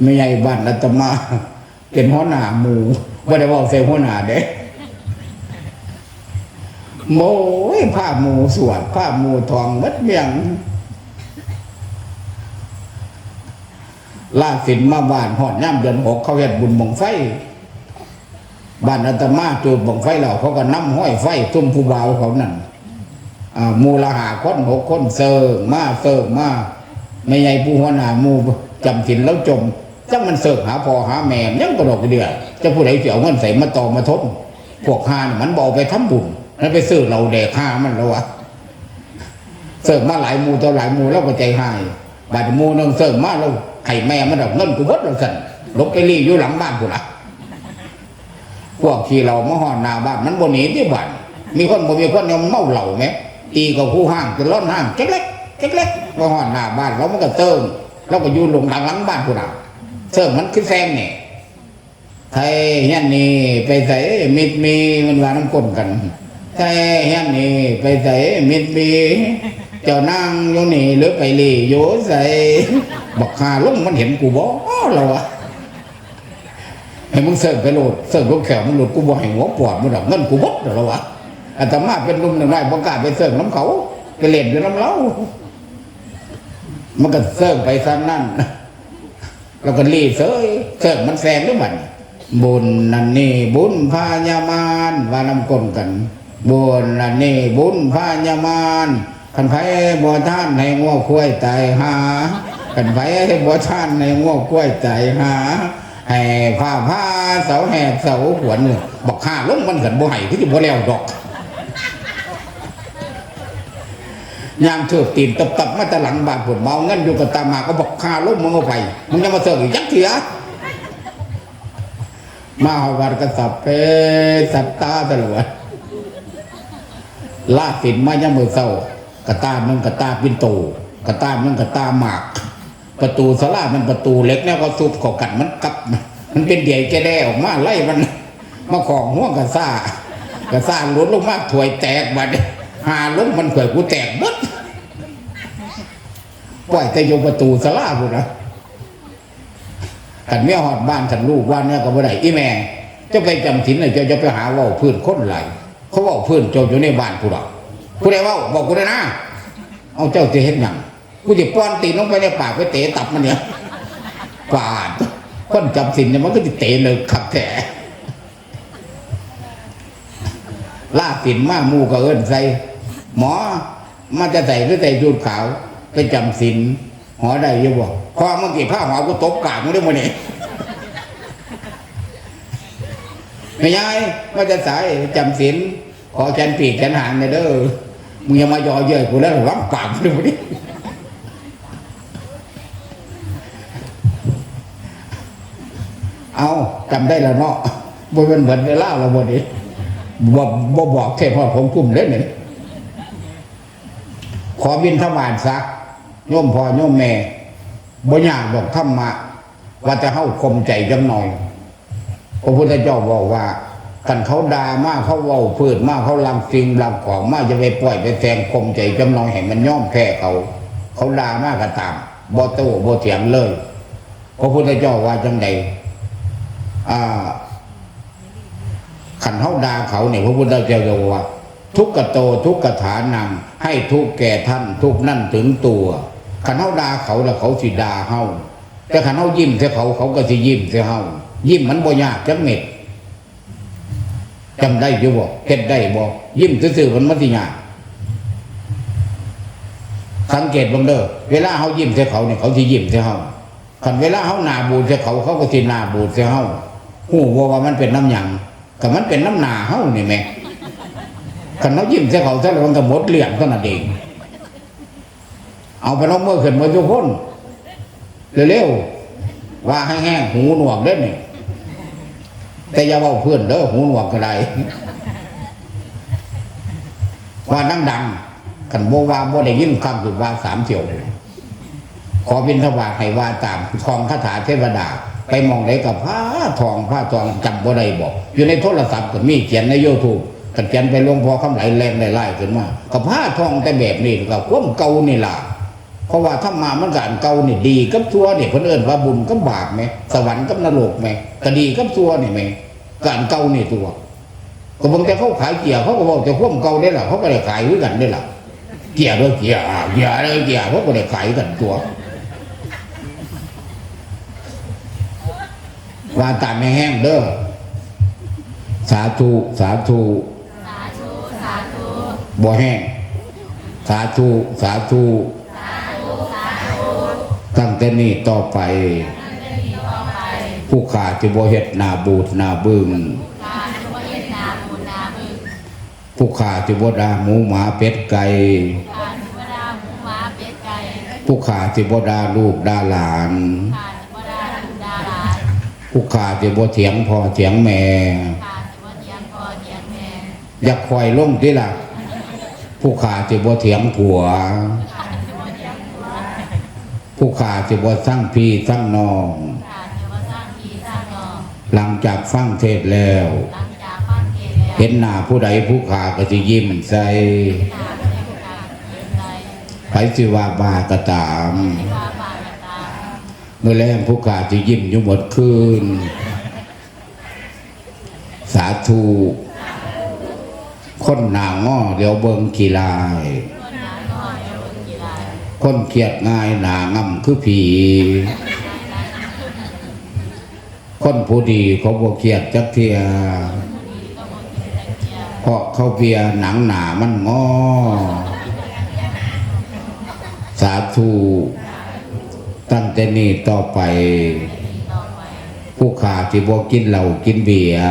ไม่ใหญ่บ้านอาตมา เป็นหัวหน้าหมู่ว่าได้บอกใส่หัวหน้าเด้โม้ยผ้าหมูสวดผ้าหมูทองมัดเมียงล่าสินมาบ้านหอดย่ำเดือนหกเขาเฮ็ดบุญบังไฟบ้านอาตมาจูดบังไฟเราเขาก็น้ำห้อยไฟตุ้มผู้บ่าวเขานั่นหมูลหาคนหกคนเซิงมาเซิงมาไม่ใหญ่ผู้หัวหน้าหมู จำสินแล้วจมจังมันเสิร์ฟหาพอหาแม่ยังกระดกเดือดจะผู้ใดเสียวเงินใส่มาต่อมาทบพวกหานมันบอกไปทำบุญแล้วไปซื้อเราแดกห้ามันแล้ววะเสิร์ฟมาหลายมูต่อหลายมูแล้วก็ใจหายบาดมูนึงเสิร์ฟมาแล้วไข่แม่มันดอกเงินกูเบดเราสั่นลบไปรีอยู่หลังบ้านกูละพวกขี่เรามาหอนหนาบ้านมันบนหนีที่บ้านมีคนบ่มีคนยังเมาเหล่าไหมตีกับผู้ห้างจะร้อนห้างเจ๊กเล็กเจ๊กเล็กมาหอนหน้าบ้านเรามันก็เติม เราก็อยืนลงหลังหลังบ้านผู้น่ะเติมมันคือแซงเนี่ยไทยเฮียนนี่ไปใส่มิดมีมันว่าน้ำก้นกันไทยเฮียนนี่ไปใส่มิดมีเจ้านางอยู่นี่หรือไปลีอยู่ใส่บักคาลุงมันเห็นกูบ่เราอะให้มึงเสิร์ฟไปโหลดเสิร์ฟลูกแขวมึงโหลดกูบ่ให้หัวปวดมึงดอกเงินกูบดเดี๋ยวเราวะอาตมาเป็นหนุ่มหนึ่งได้ประกาศไปเสิร์ฟน้ำเขาไปเล่นด้วยน้ำเล้า มันก็เสิร์ฟไปซ้ำนั่นแล้วก็รีบเสยเสิร์ฟมันแซงด้วยมันบุญนันนี่บุญพญามารว่านำกลนกันบุญนันนี่บุญพญามารขันไผบ่ท่านให้ง้อคุ้ยตายหาขันไผบ่ท่านให้ง้อคุ้ยตายหาให้ผ้าผ้าเสาแหกเสาหวนเนี่ยบอกข้าลงมันกันบ่ให้คือสิบ่แล้วดอก ยามเถือกตีนตับตบๆมาแต่หลังบาดผลเมาเงินอยู่กับตามมาก็บอกข้าลงมึงเอาไปมึงยังมาเสิร์ฟอีกจักเถียมาหอวัดกษัตริย์เพสัตตาตลอดลาสินมายังมือเศร้ากระตามันกระตาปินโตกระตามันกระตาหมาก ประตูสลามันประตูเล็กแล้วก็ซุบขอกัดมันกลับ มันเป็นเดี่ยแกแด้ออกมาไล่มันมาของห่วงกระซ่ากระซ่าลุดลงมาถวยแตกบัดหาลงมันถวยกูแตกหมด ปล่อยแต่โยประตูสลาบุนะขันเมียหอดบ้านขันลูกว่าเนี่ยก็บ่ได้อีแม่จะไปจำศีลน่ะเจะจะไปหาเว่าพื้นคนไหลเขาเว่าพื้นโจอยู่ในบ้านกูหรอกผู้ใดว่าบอกกูได้นะเอาเจ้าจะเห็นยังกูจะป้อนตีนลงไปในปากไปเตะตับมันเนี่ยปาดคนจำสินเนี่ยมันก็จะเตะเลยขับแถล่าสินมาหมูก็เอิ้นใส่หมอมันจะใส่หรือใส่ชุดขาว ไปจำสินหอได้อยังบอกพอมันกี่ผ้าหอกูตบกากมึงได้หมดนี่ไม่ยายมันจะใส่จำสินขอแขนปีกแขนหางเนี่ยเด้อมึงอย่ามาย่อเย้ยกูแล้วรับปากมึงได้หมดนี่เอาจำได้แล้วเนาะบ่เป็นเหมือนเวลาเราบ่นี้บ่บ่บอกเทพพอผมกลุ่มเล่นนี่ขอบินทบาทซัก โยมพ่อโยมแม่บ่ยากดอกธรรมะว่าจะเฮาคมใจจังหน่อยพระพุทธเจ้าบอกว่ากันเขาด่ามากเขาเว้าพืชมากเขาลำสิ่งลำของมากจะไปปล่อยไปแซงคมใจจำนองให้มันย่อมแพ้เขา เขาด่ามากก็ตามบ่โตบ่เถียงเลยพระพุทธเจ้าว่าจังใดอ่าขันเฮาด่าเขาเนี่ยพระพุทธเจ้าจะว่า ทุกขโตทุกขฐานังให้ทุกแก่ท่านทุกนั่นถึงตัว ขันเฮาดาเขาแล้วเขาสิดาเฮาแต่ขันเฮายิ้มใส่เขาเขาก็สิยิ้มใส่เฮายิ้มมันบ่ยากจักเม็ดจำได้อยู่บ่เฮ็ดได้บ่ยิ้มซื่อๆมันมันสิยากสังเกตบังเด้อเวลาเฮายิ้มใส่เขาเนี่ยเขาสิยิ้มใส่เฮาคันเวลาเขาหนาบูดใส่เขาเขาก็สิหนาบูดใส่เฮาหูว่าว่ามันเป็นน้ำหยังก็มันเป็นน้ำหนาเฮานี่แม่คันเขายิ้มใส่เขาซะแล้วมันก็หมดเรื่องเท่านั้นเอง เอาไปน้องเมื่อขึ้นมาทุกคนเร็วๆว่าให้แห้งหูหนวกเด้อนี่แต่อย่าเว้าเพื่อนเด้อหูหนวกก็ได้ว่าดังดังๆคันโบว่าโบได้ยินคำคือว่าสามเที่ยวขอบินทบาทให้ว่าตามทองคาถาเทวดา ไปมองไหนกับผ้าทองผ้าทองจำบ่ได้บอก อยู่ในโทรศัพท์ก็มีเขียนในยูทูบกันเขียนไปหลวงพ่อคำไหลแรงไล่ขึ้นมากับผ้าทองแต่แบบนี้กับความเก่านี่ล่ะ เพราะว่าถ้ามามันกอันเก่านี่ดีกับตัวนี่เพิ่นเอิ้นว่าบุญกับบาปไหมสวรรค์กับนรกไหมก็ดีกับตัวนี่ไหมกอันเก่านี่ตัว ก็บางแต่เขาขายเกียร์เขาก็บอกจะพ่วงเก่าได้ล่ะเขาก็ได้ขายด้วยกันได้ล่ะเกียร์ด้วยเกียร์อ่าเกียร์ด้วยเกียร์เขาก็ได้ขายกันตัวว่าตามไม่แห้งเด้อสาธุสาธุบ่แห้งสาธุสาธุ ตั้งแต่นี้ต่อไป ผู้ขาจะบ่เฮ็ดนาบูดนาบึงผู้ขาจะบ่ด่าหมูหมาเป็ดไก่ผู้ขาจะบ่ด่าลูกด่าหลาน ผู้ขาจะบ่เถียงพ่อเถียงแม่อยากคอยลงที่ล่ะ ผู้ขาจะบ่เถียงผัวผ ขาจะบ่สร้างพี่สร้างน้อง หลังจากฟังเทศน์แล้ว เห็นหน้าผู้ใดผู้ขาก็สิยิ้มใส่ไผสิว่าบาก็ตาม เมื่อแรงผู้ขาจะยิ้มอยู่หมดคืน สาธุคนหนาง้อเดี๋ยวเบิงกีฬาย คนเกียดง่ายหนางำคือผี คนผู้ดีเขาบ่เกียดจักเทียเพราะเขาเบียหนังหนามันงอ สาธุตั้งแต่นี้ต่อไป ผู้ขาที่บ่กินเหล้ากินเบียร์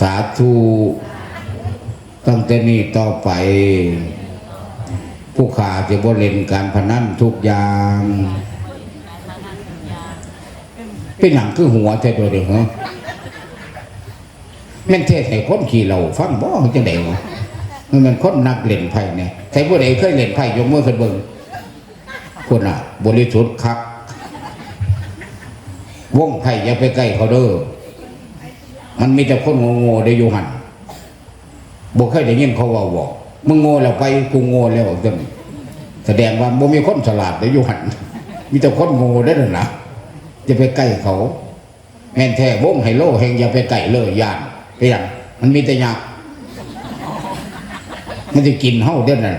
สาธุตั้งแต่นี้ต่อไป ผู้ขาที่บ่เล่นการพนันทุกอย่าง เป็นหนังคือหัวแท้ตัวเดียวเหรอแม่นเทศให้คนขี่เหล้าฟังบ่จังได๋วมันเป็นคนนักเล่นไพ่เนี่ยใครผู้ใดเคยเล่นไพ่ยกมือขึ้นเบิ่งคนอะ บริสุทธิ์คักวงไผ่อย่าไปใกล้เขาเด้อมันมีแต่คนโง่ๆได้อยู่หันบ่เคยได้ยินเขาว่าบอก มึงโง่แล้วไปกูโง่แล้วจังแสดงว่าบ่มีคนฉลาดได้อยู่หัน มีแต่คนโง่ได้หรอนะจะไปใกล้เขา แม่นแท้วงไฮโลแห่งอย่าไปใกล้เลยย่านไปยังมันมีแต่ยากมันจะกินเฮาเด้อนั่น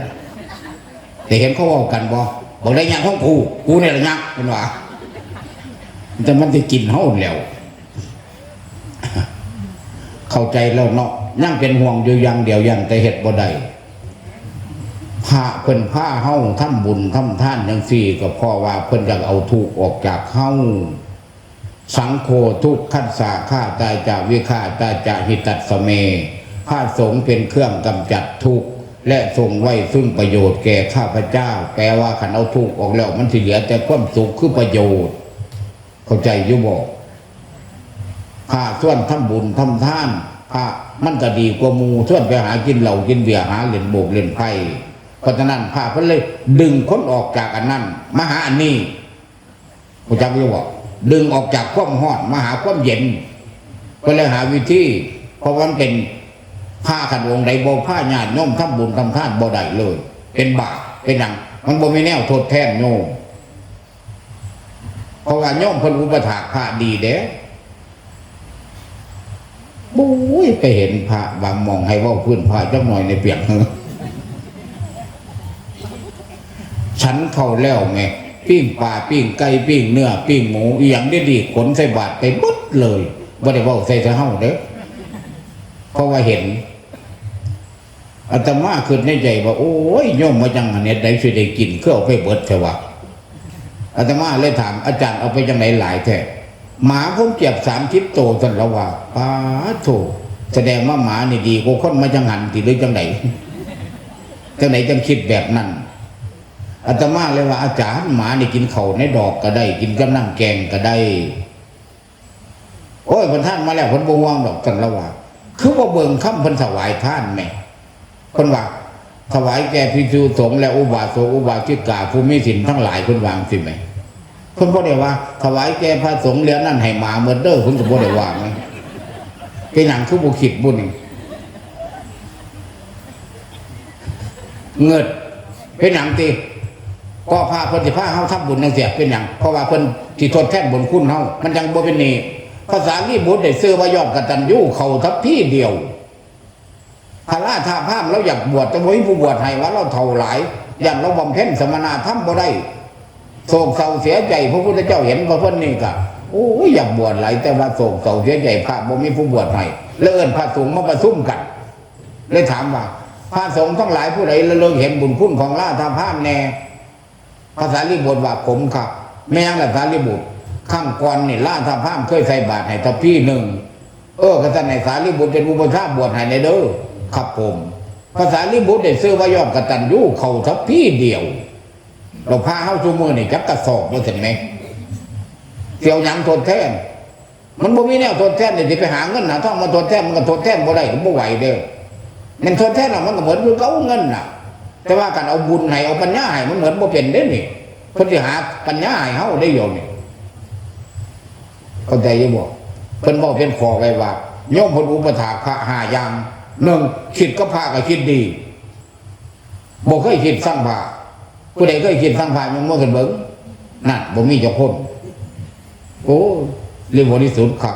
แต่เห็นเขาเว่ากันบ่บอกได้ยากของกูกูเนี่ยละยากเป็นว่าแต่มันจะกินเฮาแล้ว เข้าใจแล้วเนาะยังเป็นห่วงอยู่อย่างเดียวยังแต่เห็ดบ่ได้ พระเพิ่นผ้าเฮาทำบุญทำท่านจังซี่ก็เพราะว่าเพิ่นอยากเอาทุกข์ออกจากเฮาสังโฆทุกขันสาข้าตายจากวิฆาตายจากหิตัสสเมผ้าสงฆ์เป็นเครื่องกำจัดทุกข์และทรงไว้ซึ่งประโยชน์แก่ข้าพเจ้า แปลว่าขันเอาทุกข์ออกแล้วมันสิเหลือแต่ความสุขคือประโยชน์ เข้าใจอยู่บอกพาส่วนทำบุญทำท่านพามันก็ดีกว่ามูส่วนไปหากินเหล่ากินเบียร์หาเล่นโบกเล่นไพ่ เพราะฉะนั้นพาเพิ่นเลย ดึงคนออกจากอันนั้นมาหาอันนี้เข้าใจอยู่บอกดึงออกจากความหอนมาหาความเย็นก็เลยหาวิธีเพราะว่ามันเป็นผ้าขันวงใดบ่ผ้าญาติโยมทำบุญทำทานบ่ได้เลย เป็นบาปเป็นหนัง มันบ่มีแนวทษแทนโยมเพราะว่าโย่อมพิ่นอุปถากพระดีเด้บุ้ยไปเห็นพระบางมองให้ว่าพื้นพระจักหน่อยในเปียกเฮอ ฉันเข้าแล้วไงปิ้งปลาปิ้งไก่ปิ้งเนื้อปิ้งหมูอย่างได้ดีขนใส่บาตรไปหมดเลยบ่ได้เว้าใส่ซะเฮาเด้อเพราะว่าเห็นอาตมาขึ้นในใจว่าโอ้ยโยมมาจังหันเนี่ยได้สิได้กินคือเอาไปเบิดเถอะวะอาตมาเลยถามอาจารย์เอาไปจังไหนหลายแท้หมาผมเก็บสามชิปโตสันละว่าป้าโถแสดงว่าหมานี่ดีกว่าคนมาจังหันติหรือจังไหนจังไหนจังคิดแบบนั้น อาตมาเลยว่าอาจารย์หมานี่กินเขาในดอกก็ได้ กินกับน้ำแกงก็ได้ โอ้ยพันท่านมาแล้วพันบวงดอกสันละว่า คือว่าเบิ่งคำพันถวายท่านไหมเพันว่าถวายแก่พิจูสงและอุบาสกอุบาสิกาผู้มีศีลทั้งหลายคุณวางสิไหมคุณพ่อได้ว่า ถวายแก่พระสงฆ์แล้วนั่นให้หมาเมื่อเด้อคุณก็บ่ได้ว่าไหมเป็นหนังคือบุคิดบุญเงิดเป็นอย่างตี ก็พาเพิ่นสิพาเฮาทำบุญจังเสียเป็นอย่างเพราะว่าเพิ่นสิทดแทนบุญคุณเฮามันยังบ่เป็นหนี้ภาษาลีบุตรได้ซื้อว่ายอดกตัญญูเขาทับพี่เดียวพระราชาภาพเราอยากบวชจะบ่มีผู้บวชให้ว่าเราเท่าหลายอย่างเราบำเพ็ญสมณธรรมบ่ได้โศกเศร้าเสียใจพระพุทธเจ้าเห็นพระเพิ่นนี่ก็โอ้ยอยากบวชหลายแต่ว่าโศกเศร้าเสียใจพระบ่มีผู้บวชให้แล้วเอิ้นพระสงฆ์มาประชุมกันเลยถามว่าพระสงฆ์ทั้งหลายผู้ใดเลิกเห็นบุญคุณของลาทาภาพแน่ ภาษาลิบุตรว่าผมครับ แม่งละสาลิบุตรข้างก่อนนี่ล่าทาภาพเคยใส่บาตรให้ทัพพี่หนึ่งเออกษัตริย์ในสาลิบุตรเป็นอุปชาบวชให้ในเด้อครับผม ภาษาลิบุตรได้ซื้อว่ายอดกตัญญูเขาทัพพี่เดียว เราพาเข้าชูมือนี่จักกระสอบเราเห็นไหมเกี่ยวยังทดแทน มันบ่มีแนวทดแทนนี่ที่ไปหาเงินหาทองมาทดแทนมันก็ทดแทนบ่ได้ก็บ่ไหวเด้อมันทดแทนน่ะมันก็เหมือนคือเขาเงินน่ะ แต่ว่าการเอาบุญให้เอาปัญญาให้มันเหมือนบ่เป็นเด้นี่เพิ่นสิหาปัญญาให้เฮาได้อยู่นี่เข้าใจยู่บ่เพิ่นบอกเป็นขอไว้ว่าโยมเพิ่นอุปถาพระหาอย่างหนึ่งคิดก็พระก็คิดดีบ่เคยคิดสร้างพระผู้ใดเคยคิดสร้างพระยังบ่เคยเบิ่งนั่นบ่มีเจ้าคนโอ้เรียบริสุทธิ์ครับ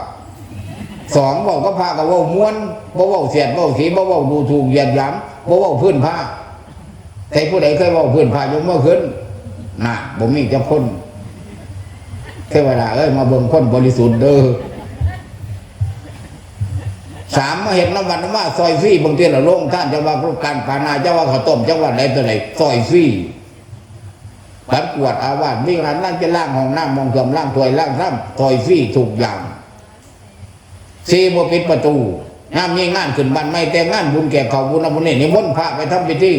สองบอกก็พากับว่าม้วนบ่เว่าเสียดบ่เว้าสีบ่เว่าดูถูกเหยียดหยามบ่เว่าพื้นผ้า แต่ผู้ใดเคยว่าพื้นผ้ายกมือขึ้นนะบ่มีเจ้าคนเทวดาเอ้ยมาเบิ่งคนบริสุทธิ์เด้อสามมาเห็นน้ำวันน้ำว่าซอยฟรีบางทีเราลงท่านเจะว่าการปานาเจ้าว่าข้าวต้มเจ้าว่าไหนตัวไหนซอยฟรีปัดกวดอาวาสวิ่งร้านล่างจะล่างห้องน้ำมองเกือมล่างถวยล่างซ้ำถอยฟี่ถูกอย่างซีบปิดประตูงานมีงานขึ้นบ้านไม่แต่งงานบุญแก่เขาบุญนะบุญนี่นิมนต์พระไปทำพิธี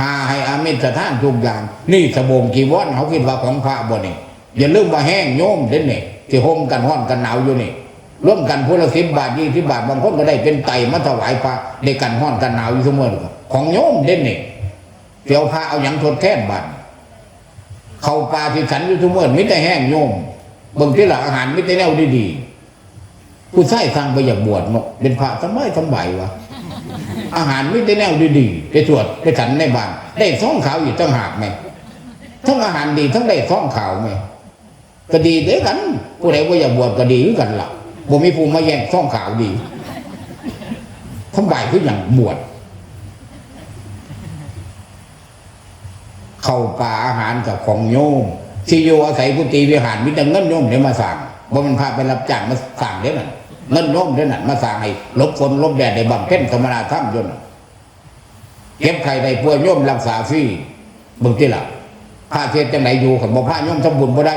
หาให้อามิตรสถานทุกอย่าง นี่สบงกีวรเขาคิดว่าของพระบ่นี่อย่าลืมว่าแห้งโยมเด่นนี่ที่ห่มกันห้อนกันหนาวอยู่นี่ร่วมกันพุละสิบบาทยี่สิบบาทบางคนก็ได้เป็นไตมาถวายพระได้กันห้อนกันหนาวอยู่เสมอของโยมเด่นนี่เดี๋ยวพระเอาอย่างทดแทนบาทเข้าป่าที่ฉันอยู่ทุกเมื่อมิแต่แห้งโยมบิ่งที่หลักอาหารมิแต่แนวดีๆผู้ใช้ทางไปอยากบวชเนาะเป็นพระทำไมทำไมวะ อาหารมิแต่แนวดีๆไปตรวจไปฉันในบ้านได้ท้องขาวอยู่ตั้งหากไหมทั้งอาหารดีทั้งได้ท้องขาวไหมก็ดีเด้อกัน ผู้ใดว่าอยากบวชก็ดีคือกันล่ะบ่มีผู้มาแย่งท้องขาวดีทำไมคืออย่างบวชเข้าป่าอาหารกับของโยมที่อยู่อาศัยกุฏิวิหารมิต่เงินโยมเดี๋ยวมาสั่งบ่มันพาไปรับจ้างมาสั่งเดี๋ยวนั้น เงินโยมเดี๋ยนั้นมาสั่งให้ลบฝนลบแดดในบำเพ็ญธรรมนาธรรมอยนเก็บไข่ได้ป่วยโยมรักษาฟรีเบิ่งที่ละผ้าเทศจังไหนอยู่ขันบ่ผ้าโยมทำบุญบ่ได้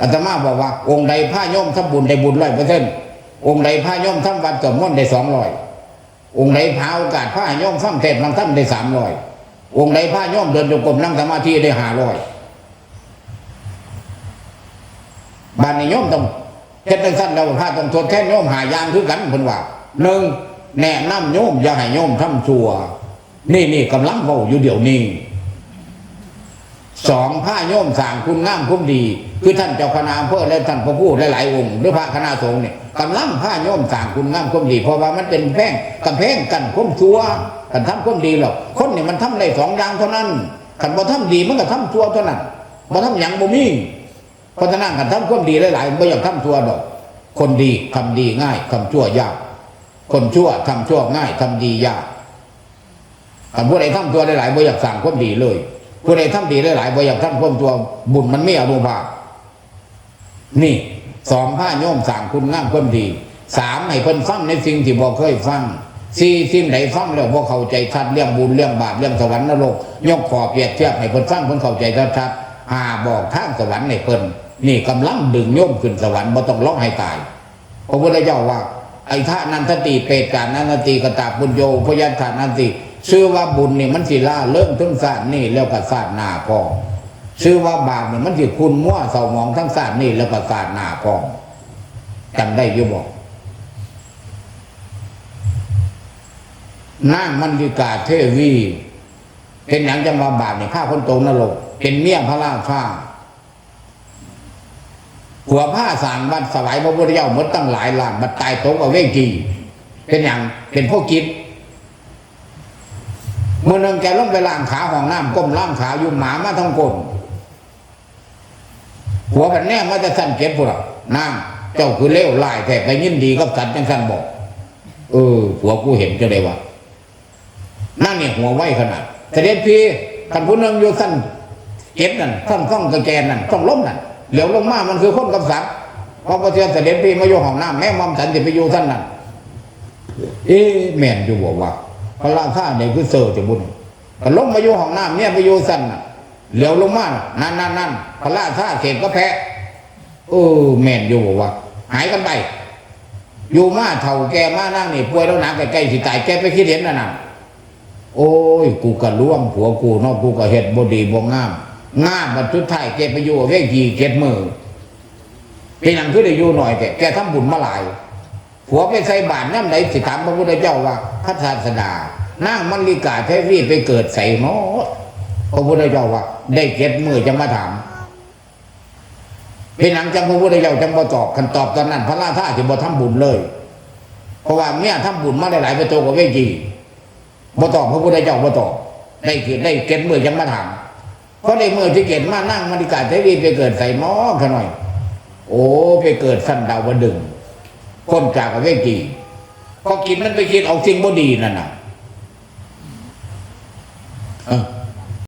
อาตมาบอกว่า องค์ใดผ้าโยมทำบุญได้บุญร้อยเปอร์เซ็นต์องค์ใดผ้าโยมทำวัดกับม่อนได้สองร้อยองค์ใดพาโอกาสผ้าโยมฟังเทศน์ฟังธรรมได้สามร้อยวงค์ใดผ้าย่อมเดินจงกรมนั่งสมาธิได้ห้าร้อยบ้านนี้ย่อมต้อง เฮ็ดตั้งสั้นเราผ้าต้องทดแทนย่อมหายางคือกันเพิ่นว่าหนึ่งแนะนำโยมอย่าให้โยมทำชั่ว นี่นี่กำลังเว้าอยู่เดี๋ยวนี้สองผ้าโยมสร้างคุณงามคุณดี คือท่านเจ้าคณะอำเภอและท่านพระผู้หลายๆองค์หรือพระคณะสงฆ์เนี่ยกำลังผ้าโยมสร้างคุณงามคุณดี เพราะว่ามันเป็นแพงกำแพงกันคุ้มชั่วกันทำคุ้มดีหรอกคนนี่มันทำได้สองอย่างเท่านั้นขันบ่ทำดีมันก็ทำชั่วเท่านั้นบ่ทำหยังบ่มี เพราะฉะนั้นกันทำคุ้มดีหลายๆบ่อยากทำชั่วดอก คนดีทำดีง่ายทำชั่วยาก คนชั่วทำชั่วง่ายทำดียากขันผู้ใดทำชั่วหลายๆบ่อยากสั่งคุ้มดีเลยผู้ใดทำดีหลายๆบ่อยากทำความตัวบุญมันไม่อนุภาพนี่สองผ้าโยมสั่งคุณงามความดีสามให้เพิ่นฟังในสิ่งที่บ่เคยฟังสี่สิ่งไหนฟังแล้วบ่เข้าใจชัดเรื่องบุญเรื่องบาปเรื่องสวรรค์นรกยกขอเปรียบเทียบให้เพิ่นฟังเพิ่นเข้าใจชัดๆ หาบอกทางสวรรค์ให้เพิ่นนี่กำลังดึงโยมขึ้นสวรรค์บ่ต้องร้องให้ตายพระพุทธเจ้าว่า ไอ้ท่านันทติเปตกานันทติกตาบุญโยพยัญชนะนันติชื่อว่าบุญนี่มันสิล่าเริ่มถึงศาสตร์นี่แล้วก็ศาสตร์หน้าพอชื่อว่าบาปนี่มันสิคุณมั่วเศร้าหมองทั้งศาสตร์นี่แล้วก็ศาสตร์หน้าพอจำได้ยุบอกนางมันดิกาเทวีเป็นอย่างจะมาบาปนี่ฆ่าคนโตนรก เป็นเมียพระราชาหัวผ้าสางวัดสวายพระพุทธเจ้าหมดตั้งหลายล้านบัดตายตกเอาเวกีเป็นอย่างเป็นพวกกิจเมื่อนึงแกลงไปล้างขาห้องน้ำก้มล้างขาอยู่หมามาทั้งกลนหัวกันแน่มาจะสั่นเก็บพวกน้ำเจ้าคือเลวลายแต่ก็ยินดีกับสัตว์จังสั่นบอกเออหัวกูเห็นจะได้ว่านั่นเนี่ยหัวไหวขนาดเสด็จพี่ท่านผู้นึงอยู่สั้น เก็บนั่นท่านต้องกระแกนนั่นต้องล้มนั่นเหลียวลงมามันคือคนกับสัตว์พอประเทศเสด็จพี่มาอยู่ห้องน้ำแม่มอมสันจะไปอยู่ท่านนั่นเอ๊แม่นอยู่บอกว่าพระราชาเนี่ยคือเซอร์จะบุญก็ล้มมาอยู่ห้องน้ำเนี่ยไปอยู่สั้นน่ะเหลียวลงมานั่นนั่นนั่นพระราชาเขตก็แพ้เออแม่นอยู่บอกว่าหายกันไปอยู่มาเท่าแกมานั่งนี่ป่วยแล้วหนักใกล้ๆสิตายแกไปคิดเห็นน่ะนะโอ้ย กูกะล่วงผัวกูนอกกูกะเฮ็ดบดีบ่งาม งามบัดสุดท้ายแกไปอยู่เวทีเก็ดมือเป็นหยังคือได้อยู่หน่อยแกแกทำบุญมาหลายผัวไปใส่บาตรน้ำไหนสิถามพระพุทธเจ้าว่าพระศาสดานางมันลิกาเทวีไปเกิดใส่เนาะพระพุทธเจ้าว่า ได้เก็ดมือจะมาถามเป็นหนังจังพระพุทธเจ้าจังบ่ตอบคันตอบตอนนั้น พระราชาจะบ่ทำบุญเลย เพราะว่าเมียทำบุญมาหลายๆไปโตกับเวจีบ่ตอบพระพุทธเจ้าบ่ตอบได้เกิดได้เก็ดมือจังมาถาม เพราะในมือที่เกิดมานั่งมณิกาเทวีไปเกิดใส่หม้อขน่อย โอ้ไปเกิดสั้นดาวดึงคนจากเวกีพอกินมันไปกินเอาสิ่งบ่ดีนั่นน่ะเออ